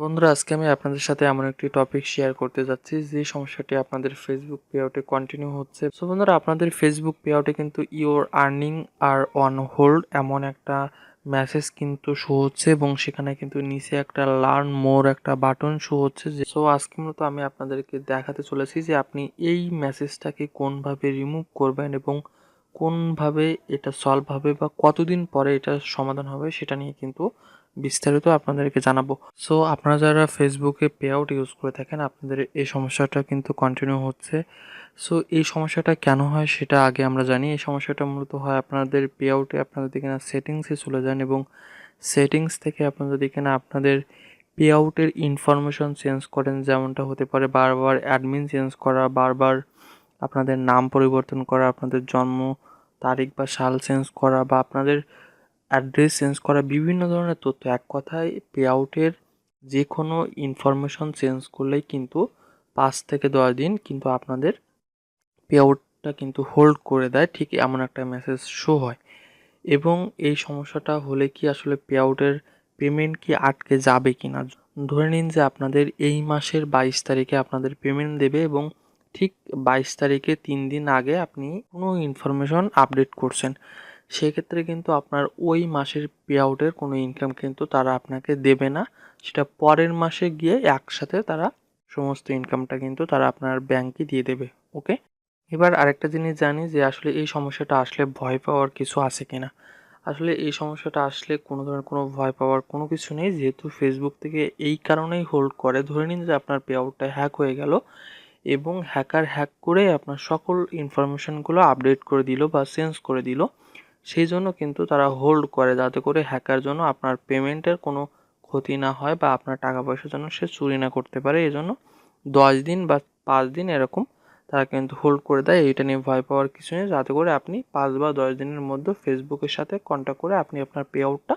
বন্ধুরা, আজকে আমি আপনাদের সাথে এমন একটি টপিক শেয়ার করতে যাচ্ছি, যে সমস্যাটি আপনাদের ফেসবুক পে আউটে কন্টিনিউ হচ্ছে। সো বন্ধুরা, আপনাদের ফেসবুক পে আউটে কিন্তু your earning are on hold এমন একটা মেসেজ কিন্তু শো হচ্ছে এবং সেখানে কিন্তু নিচে একটা লার্ন মোর একটা বাটন শো হচ্ছে। যে সো আজকে মূলত আমি আপনাদেরকে দেখাতে চলেছি যে আপনি এই মেসেজটাকে কোনভাবে রিমুভ করবেন এবং কোনভাবে এটা সলভ হবে বা কতদিন পরে এটা সমাধান হবে, সেটা নিয়ে কিন্তু বিস্তারিত আপনাদেরকে জানাব। সো আপনারা যারা ফেসবুকে পে আউট ইউজ করে থাকেন, আপনাদের এই সমস্যাটা কিন্তু কন্টিনিউ হচ্ছে। সো এই সমস্যাটা কেন হয় সেটা আগে আমরা জানি। এই সমস্যাটা মূলত হয় আপনাদের পে আউটে আপনারা যদি কিনা সেটিংসে চলে যান এবং সেটিংস থেকে আপনারা যদি কিনা আপনাদের পে আউটের ইনফরমেশন চেঞ্জ করেন, যেমনটা হতে পারে বারবার অ্যাডমিন চেঞ্জ করা, বারবার আপনাদের নাম পরিবর্তন করা, আপনাদের জন্ম তারিখ বা সাল চেঞ্জ করা বা আপনাদের অ্যাড্রেস চেঞ্জ করা বিভিন্ন ধরনের তথ্য। এক কথায় পে আউটের যে কোনো ইনফরমেশন চেঞ্জ করলেই কিন্তু পাঁচ থেকে দশ দিন কিন্তু আপনাদের পে আউটটা কিন্তু হোল্ড করে দেয়, ঠিক এমন একটা মেসেজ শো হয়। এবং এই সমস্যাটা হলে কি আসলে পে আউটের পেমেন্ট কি আটকে যাবে কি না ধরে নিন যে আপনাদের এই মাসের বাইশ তারিখে আপনাদের পেমেন্ট দেবে এবং ঠিক বাইশ তারিখে তিন দিন আগে আপনি কোনো ইনফরমেশন আপডেট করছেন। সেক্ষেত্রে কিন্তু আপনার ওই মাসের পে আউটের কোনো ইনকাম কিন্তু তারা আপনাকে দেবে না। সেটা পরের মাসে গিয়ে একসাথে তারা সমস্ত ইনকামটা কিন্তু তারা আপনার ব্যাংকে দিয়ে দেবে ওকে এবার আরেকটা জিনিস জানি যে আসলে এই সমস্যাটা আসলে ভয় পাওয়ার কিছু আছে কি না আসলে এই সমস্যাটা আসলে কোনো ধরনের কোনো ভয় পাওয়ার কোনো কিছু নেই। যেহেতু ফেসবুক থেকে এই কারণেই হোল্ড করে। ধরে নিন যে আপনার পে আউটটা হ্যাক হয়ে গেল এবং হ্যাকার হ্যাক করে আপনার সকল ইনফরমেশনগুলো আপডেট করে দিল বা চেঞ্জ করে দিল। সেই জন্য কিন্তু তারা হোল্ড করে যাতে করে হ্যাকার জন্য আপনার পেমেন্টের কোনো ক্ষতি না হয় বা আপনার টাকা পয়সা যেন সে চুরি না করতে পারে। এই জন্য দশ দিন বা পাঁচ দিন এরকম তারা কিন্তু হোল্ড করে দেয়। এইটা নিয়ে ভয় পাওয়ার কিছু নেই। যাতে করে আপনি পাঁচ বা দশ দিনের মধ্যে ফেসবুকের সাথে কন্ট্যাক্ট করে আপনি আপনার পে আউটটা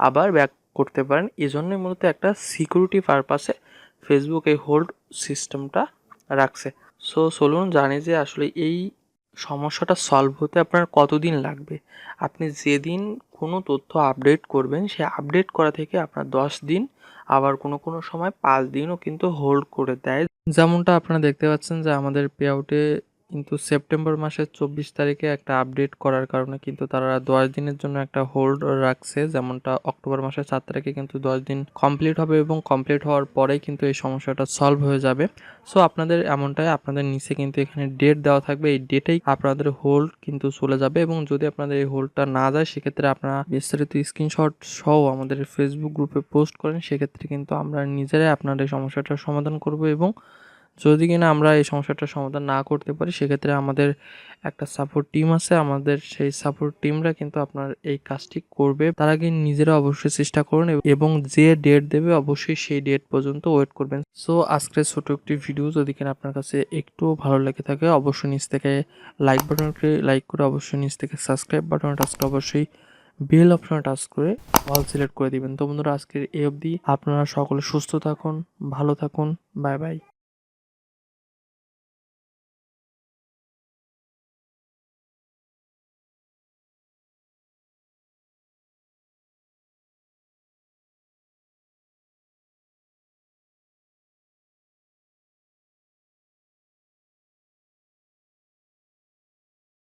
আবার ব্যাক করতে পারেন। এই জন্যই মূলত একটা সিকিউরিটি পারপাসে ফেসবুক এই হোল্ড সিস্টেমটা রাখছে। সো চলুন জানি যে আসলে এই সমস্যাটা সলভ হতে আপনার কতদিন লাগবে? আপনি যেদিন কোনো তথ্য আপডেট করবেন, সে আপডেট করা থেকে আপনার দশ দিন, আবার কোনো কোনো সময় পাঁচ দিনও কিন্তু হোল্ড করে দেয়। যেমনটা আপনারা দেখতে পাচ্ছেন যে আমাদের পে আউটে কিন্তু সেপ্টেম্বর মাসের চব্বিশ তারিখে একটা আপডেট করার কারণে কিন্তু তারা দশ দিনের জন্য একটা হোল্ড রাখছে। যেমনটা অক্টোবর মাসের সাত তারিখে কিন্তু দশ দিন কমপ্লিট হবে এবং কমপ্লিট হওয়ার পরেই কিন্তু এই সমস্যাটা সলভ হয়ে যাবে। সো আপনাদের এমনটাই, আপনাদের নিচে কিন্তু এখানে ডেট দেওয়া থাকবে। এই ডেটেই আপনাদের হোল্ড কিন্তু চলে যাবে এবং যদি আপনাদের এই হোল্ডটা না যায়, সেক্ষেত্রে আপনারা বিস্তারিত স্ক্রিনশট সহ আমাদের ফেসবুক গ্রুপে পোস্ট করেন। সেক্ষেত্রে কিন্তু আমরা নিজেরাই আপনাদের সমস্যাটার সমাধান করব এবং যদি কিনা আমরা এই সমস্যাটার সমাধান না করতে পারি, সেক্ষেত্রে আমাদের একটা সাপোর্ট টিম আছে। আমাদের সেই সাপোর্ট টিমরা কিন্তু আপনার এই কাজটি করবে। তার আগে নিজেরা অবশ্যই চেষ্টা করুন এবং যে ডেট দেবে অবশ্যই সেই ডেট পর্যন্ত ওয়েট করবেন। সো আজকের ছোট একটি ভিডিও যদি কিনা আপনার কাছে একটু ভালো লেগে থাকে, অবশ্যই নিচ থেকে লাইক বাটনকে লাইক করে অবশ্যই নিচ থেকে সাবস্ক্রাইব বাটন টাচ করে অবশ্যই বেল অপশনে টাচ করে অল সিলেক্ট করে দিবেন। তো বন্ধুরা, আজকের এই অবধি আপনারা সকলে সুস্থ থাকুন, ভালো থাকুন বাই বাই